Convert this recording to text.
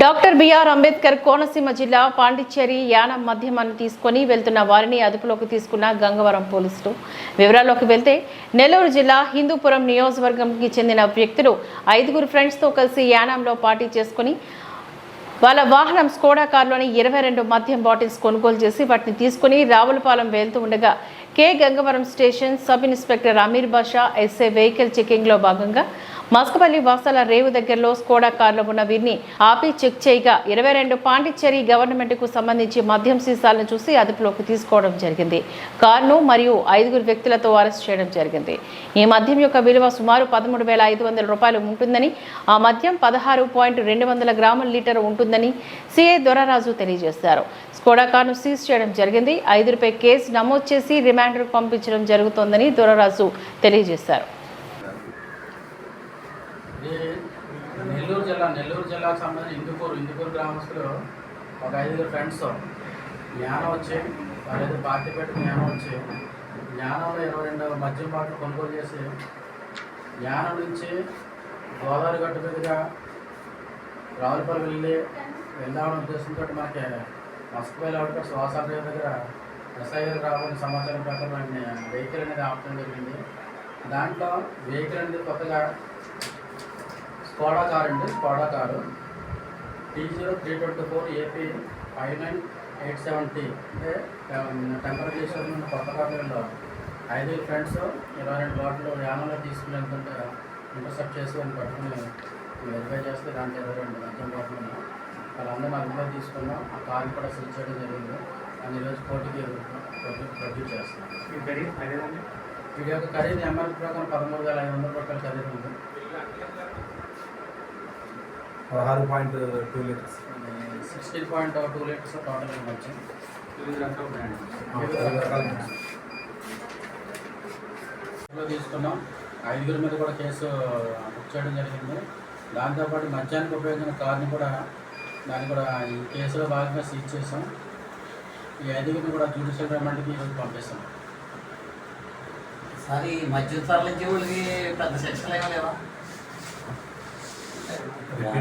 Doctor BR Ambedkar Konaseema జిల్లా పాండిచ్చేరి యానం మధ్యమాన్ని తీసుకొని వెళ్తున్న వారిని అదుపులోకి తీసుకున్న గంగవరం పోలీసులు. వివరాల్లోకి వెళ్తే నెల్లూరు జిల్లా హిందూపురం నియోజకవర్గంకి చెందిన వ్యక్తులు ఐదుగురు ఫ్రెండ్స్తో కలిసి యానంలో పార్టీ చేసుకుని వాళ్ళ వాహనం స్కోడా కారులోని ఇరవై రెండు మద్యం బాటిల్స్ కొనుగోలు చేసి వాటిని తీసుకుని రావులపాలెం వెళ్తూ ఉండగా K Gangavaram station sub inspector Amir Basha SA vehicle చెకింగ్లో భాగంగా మస్కపల్లి వాసాల రేవు దగ్గరలో స్కోడా కారులో ఉన్న వీరిని ఆపి చెక్ చేయగా ఇరవై రెండు పాండిచ్చేరి గవర్నమెంట్కు సంబంధించి మద్యం సీసాలను చూసి అదుపులోకి తీసుకోవడం జరిగింది. కారును మరియు ఐదుగురు వ్యక్తులతో అరెస్ట్ చేయడం జరిగింది. ఈ మద్యం యొక్క విలువ సుమారు పదమూడు వేల ఐదు వందల రూపాయలు ఉంటుందని ఆ మద్యం పదహారు పాయింట్ రెండు వందల గ్రాముల లీటర్ ఉంటుందని సిఐ దొరరాజు తెలియజేశారు. స్కోడా కారును సీజ్ చేయడం జరిగింది. ఐదుగురిపై కేసు నమోదు చేసి రిమాండర్ పంపించడం జరుగుతోందని దొరరాజు తెలియజేశారు. నెల్లూరు జిల్లా నెల్లూరు జిల్లాకు సంబంధించి ఇందుకూరు ఇందుకూరు గ్రామస్తులు ఒక ఐదుగురు ఫ్రెండ్స్. జ్ఞానం వచ్చి వాళ్ళేదో పార్టీ పెట్టి జ్ఞానం వచ్చి జ్ఞానంలో ఇరవై రెండు మద్యం బాటలు కొనుగోలు చేసి జ్ఞానం నుంచి గోదావరి గట్టు మీదుగా రావులపల్లి వెళ్ళి వెళ్దామనే ఉద్దేశంతో మనకి మస్కపల్లి అవుట్ శ్వాసాల దగ్గర ఎస్ఐ రావాలని సమాచారం ప్రకారం ఆయన వెహికల్ అనేది ఆపడం జరిగింది. దాంట్లో వెహికల్ అనేది కొత్తగా స్కోడా కార్ అండి Skoda car. T zero three twenty four AP five nine eight seventy అంటే టెంపరేచర్ ఉన్న కొత్త కార్లో ఐదుగురు ఫ్రెండ్స్ ఇరవై రెండు బాటిల్ యానంలో తీసుకుని వెళ్తుంటే ఇంటర్సెప్ట్ చేసి వాళ్ళు పట్టుకుని వెరిఫై చేస్తే దాంట్లో ఇరవై రెండు మద్యం బాటిల్ వాళ్ళందరూ అదుపులో తీసుకున్నాం. ఆ కార్ కూడా సీజ్ చేయడం జరిగింది. అని ఈరోజు కోర్టుకి ప్రొడ్యూస్ చేస్తున్నాం. వీడి యొక్క ఖరీదు ఎంఆర్పీ ప్రకారం పదమూడు వేల ఐదు వందల రూపాయల ఖరీదు ఉంది. పదహారు point two litres. Sixteen point two litres టోటల్లో తీసుకున్నాం. ఐదుగురి మీద కూడా కేసు బుక్ చేయడం జరిగింది. దాంతోపాటు మద్యానికి ఉపయోగించిన కార్ని కూడా దాన్ని కూడా ఈ కేసులో భాగంగా సీజ్ చేసాం. ఈ ఐదుగురిని కూడా జ్యుడిషియల్ రిమాండ్కి ఈరోజు పంపిస్తాం. సార్ ఈ మధ్య తరలించే వాళ్ళకి పెద్ద శిక్షలు ఏమో లేవా?